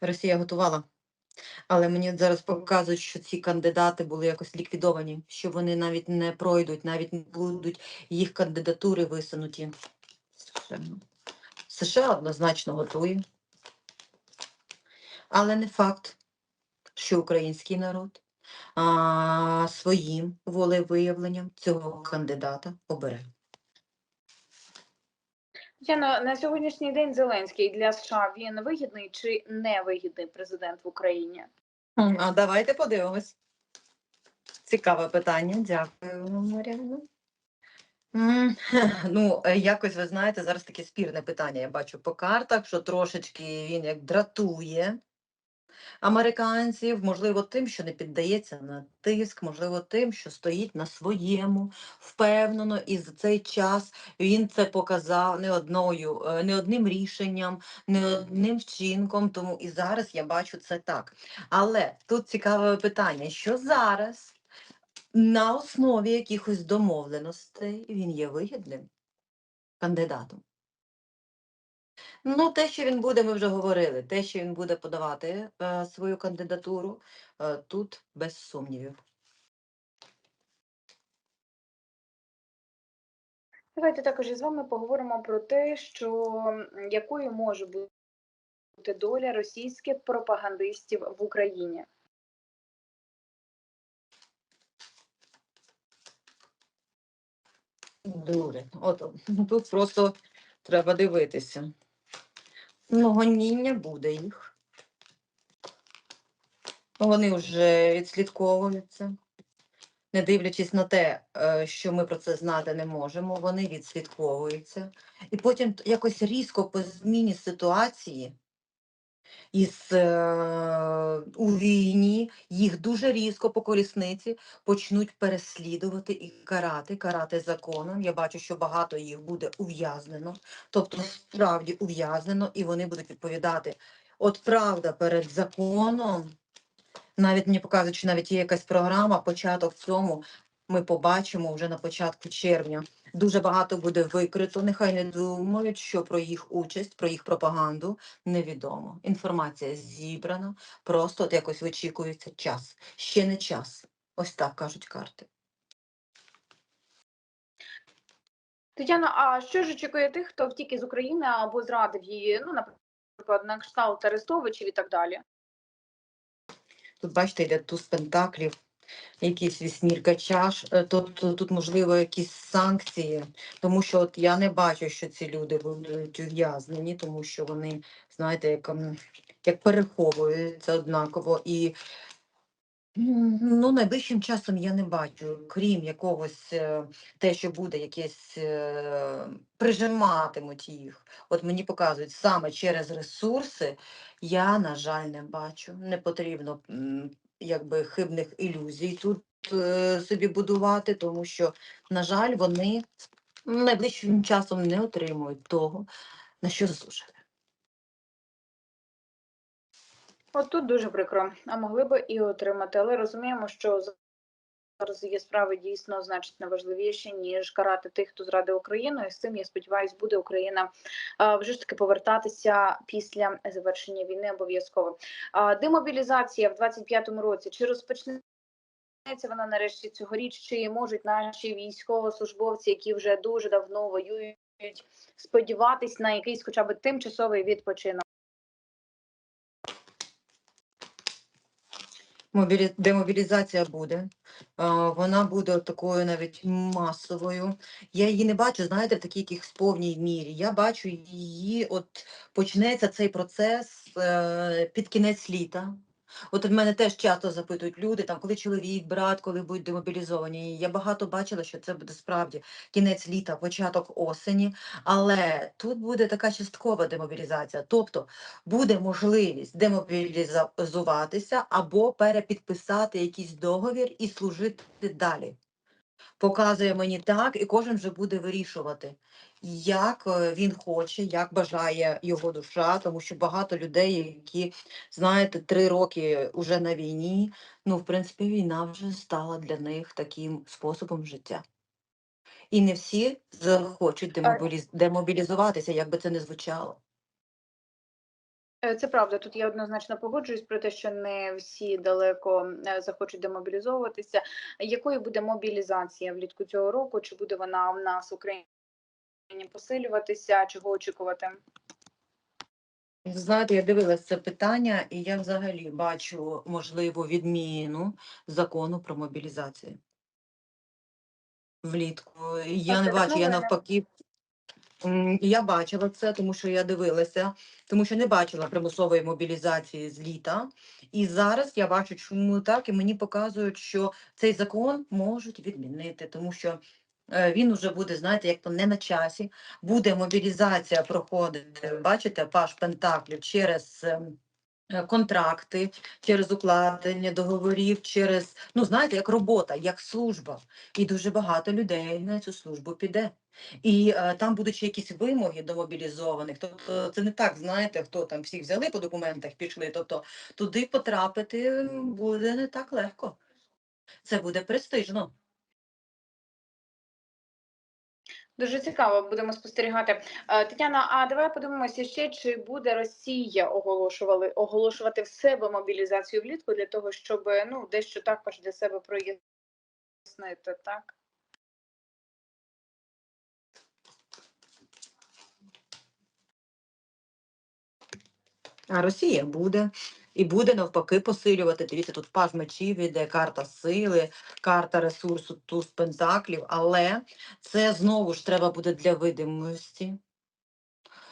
Росія готувала. Але мені зараз показують, що ці кандидати були якось ліквідовані, що вони навіть не пройдуть, навіть не будуть їх кандидатури висунуті. США. США однозначно готує. Але не факт, що український народ а, своїм волевиявленням цього кандидата обере. Тетяно, на сьогоднішній день Зеленський для США він вигідний чи невигідний президент в Україні? А давайте подивимось. Цікаве питання. Дякую, Маріана. Ну, е, якось ви знаєте, зараз таке спірне питання. Я бачу по картах, що трошечки він як дратує американців, можливо, тим, що не піддається на тиск, можливо, тим, що стоїть на своєму, впевнено, і за цей час він це показав не одною, е, не одним рішенням, не одним вчинком. Тому і зараз я бачу це так. Але тут цікаве питання, що зараз на основі якихось домовленостей він є вигідним кандидатом. Ну, те, що він буде, ми вже говорили. Те, що він буде подавати е, свою кандидатуру, е, тут без сумнівів. Давайте також із вами поговоримо про те, що якою може бути доля російських пропагандистів в Україні. Дуже. От тут просто треба дивитися. Ну, гоніння буде їх. Вони вже відслідковуються. Не дивлячись на те, е, що ми про це знати не можемо, вони відслідковуються. І потім якось різко по зміні ситуації із е, у війні їх дуже різко по колісниці почнуть переслідувати і карати, карати законом. Я бачу, що багато їх буде ув'язнено, тобто справді ув'язнено, і вони будуть відповідати. От правда перед законом, навіть мені показують, що навіть є якась програма, початок цьому ми побачимо вже на початку червня. Дуже багато буде викрито. Нехай не думають, що про їх участь, про їх пропаганду невідомо. Інформація зібрана, просто от якось вичікується час. Ще не час. Ось так кажуть карти. Тетяно, а що ж очікує тих, хто втік із України або зрадив її, ну, наприклад, на кшталт Арестовичів і так далі? Тут, бачите, йде туз пентаклів, якийсь вісьмірка чаш. Е, Тут, тут, можливо, якісь санкції, тому що от я не бачу, що ці люди будуть ув'язнені, тому що вони, знаєте, як, як переховуються однаково. І ну, найближчим часом я не бачу, крім якогось е, те, що буде якесь е, прижиматимуть їх. От мені показують саме через ресурси. Я, на жаль, не бачу. Не потрібно якби хибних ілюзій тут е, собі будувати, тому що, на жаль, вони найближчим часом не отримують того, на що заслужили. От тут дуже прикро, а могли би і отримати, але розуміємо, що зараз є справи дійсно значно важливіші, ніж карати тих, хто зрадив Україну. І з цим я сподіваюся, буде Україна вже ж таки повертатися після завершення війни обов'язково. Демобілізація в 25-му році чи розпочнеться вона нарешті цьогоріч, чи можуть наші військовослужбовці, які вже дуже давно воюють, сподіватись на якийсь, хоча б тимчасовий відпочинок. Демобілізація буде. Вона буде такою навіть масовою. Я її не бачу, знаєте, в такій якихось повній мірі. Я бачу її, от почнеться цей процес е, під кінець літа. От в мене теж часто запитують люди, там, коли чоловік, брат, коли будуть демобілізовані. І Я багато бачила, що це буде справді кінець літа, початок осені. Але тут буде така часткова демобілізація. Тобто буде можливість демобілізуватися або перепідписати якийсь договір і служити далі. Показує мені так, і кожен вже буде вирішувати, як е, він хоче, як бажає його душа, тому що багато людей, які, знаєте, три роки вже на війні, ну, в принципі, війна вже стала для них таким способом життя. І не всі захочуть демобіліз... демобілізуватися, як би це не звучало. Е, Це правда. Тут я однозначно погоджуюсь про те, що не всі далеко е, захочуть демобілізовуватися. Якою буде мобілізація влітку цього року? Чи буде вона в нас в Україні посилюватися? Чого очікувати? Знаєте, я дивилася це питання, і я взагалі бачу можливу відміну закону про мобілізацію. Влітку. Я не бачу, я навпаки. Я бачила це, тому що я дивилася, тому що не бачила примусової мобілізації з літа. І зараз я бачу, чому так, і мені показують, що цей закон можуть відмінити, тому що е, він уже буде, знаєте, як то не на часі. Буде мобілізація проходити, бачите, паш Пентаклів через. Е, Контракти через укладення договорів, через ну знаєте, як робота, як служба, і дуже багато людей на цю службу піде. І е, там будуть якісь вимоги до мобілізованих. Тобто це не так, знаєте, хто там всіх взяли по документах, пішли. Тобто туди потрапити буде не так легко. Це буде престижно. Дуже цікаво, будемо спостерігати. Е, Тетяна, а давай подивимося ще, чи буде Росія оголошували оголошувати в себе мобілізацію влітку для того, щоб ну дещо також для себе прояснити, так? А Росія буде. І буде навпаки посилювати. Дивіться, тут паж мечів іде, карта сили, карта ресурсу, туз пентаклів, але це знову ж треба буде для видимості,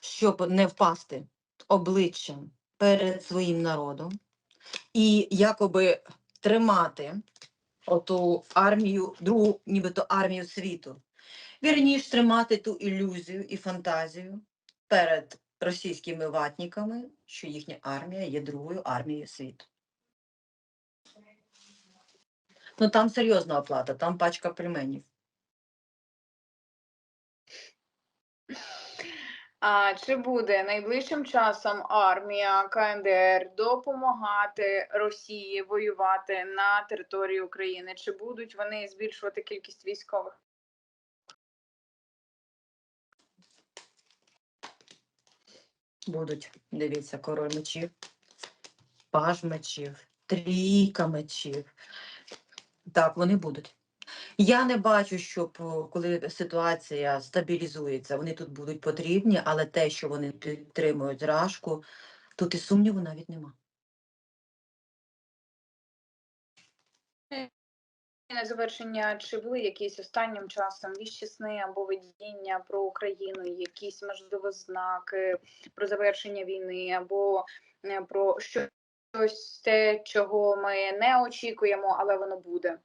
щоб не впасти обличчям перед своїм народом і якоби тримати оту армію, другу, нібито армію світу. Вірніш тримати ту ілюзію і фантазію перед російськими ватниками, що їхня армія є другою армією світу. Ну там серйозна оплата, там пачка пельменів. А чи буде найближчим часом армія КНДР допомагати Росії воювати на території України? Чи будуть вони збільшувати кількість військових? Будуть, дивіться, король мечів, паж мечів, трійка мечів. Так, вони будуть. Я не бачу, щоб о, коли ситуація стабілізується, вони тут будуть потрібні, але те, що вони підтримують рашку, тут і сумніву навіть нема. На завершення, чи були якісь останнім часом віщі сни або видіння про Україну, якісь можливо знаки про завершення війни, або е, про щось те, чого ми не очікуємо, але воно буде.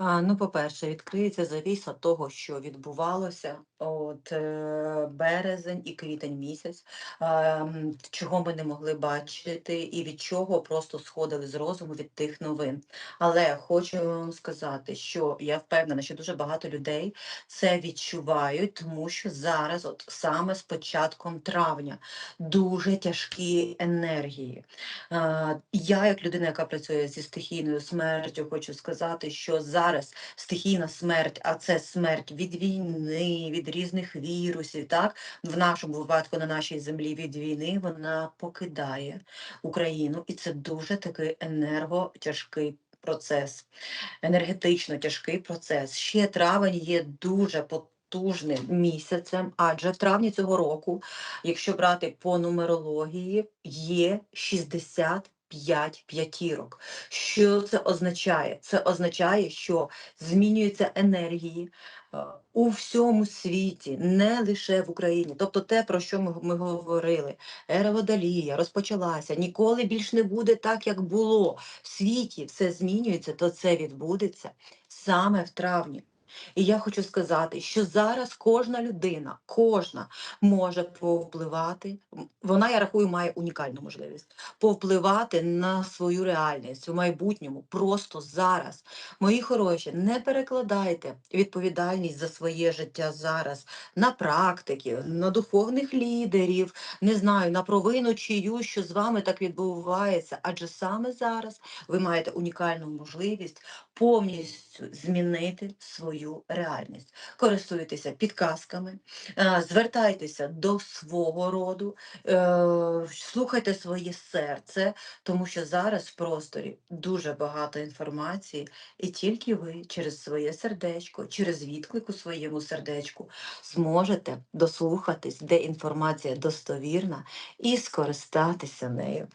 Ну, по-перше, відкриється завіса того, що відбувалося от е, березень і квітень місяць, чого ми не могли бачити, і від чого просто сходили з розуму від тих новин. Але хочу сказати, що я впевнена, що дуже багато людей це відчувають, тому що зараз, от саме з початком травня, дуже тяжкі енергії. Я, як людина, яка працює зі стихійною смертю, хочу сказати, що зараз стихійна смерть, а це смерть від війни, від різних вірусів, так в нашому випадку на нашій землі від війни вона покидає Україну, і це дуже такий енерготяжкий процес, енергетично тяжкий процес. Ще травень є дуже потужним місяцем, адже в травні цього року, якщо брати по нумерології, є 65 п'ятірок. Що це означає? Це означає, що змінюються енергії е, у всьому світі, не лише в Україні. Тобто те, про що ми, ми говорили, ера водолія розпочалася, ніколи більш не буде так, як було. В світі все змінюється, то це відбудеться саме в травні. І я хочу сказати, що зараз кожна людина, кожна може повпливати. Вона, я рахую, має унікальну можливість повпливати на свою реальність в майбутньому просто зараз. Мої хороші, не перекладайте відповідальність за своє життя зараз на практики, на духовних лідерів, не знаю, на провину чию, що з вами так відбувається. Адже саме зараз ви маєте унікальну можливість повністю змінити свою реальність. Користуйтеся підказками, е, звертайтеся до свого роду, е, слухайте своє серце, тому що зараз в просторі дуже багато інформації, і тільки ви через своє сердечко, через відклик у своєму сердечку зможете дослухатись, де інформація достовірна, і скористатися нею.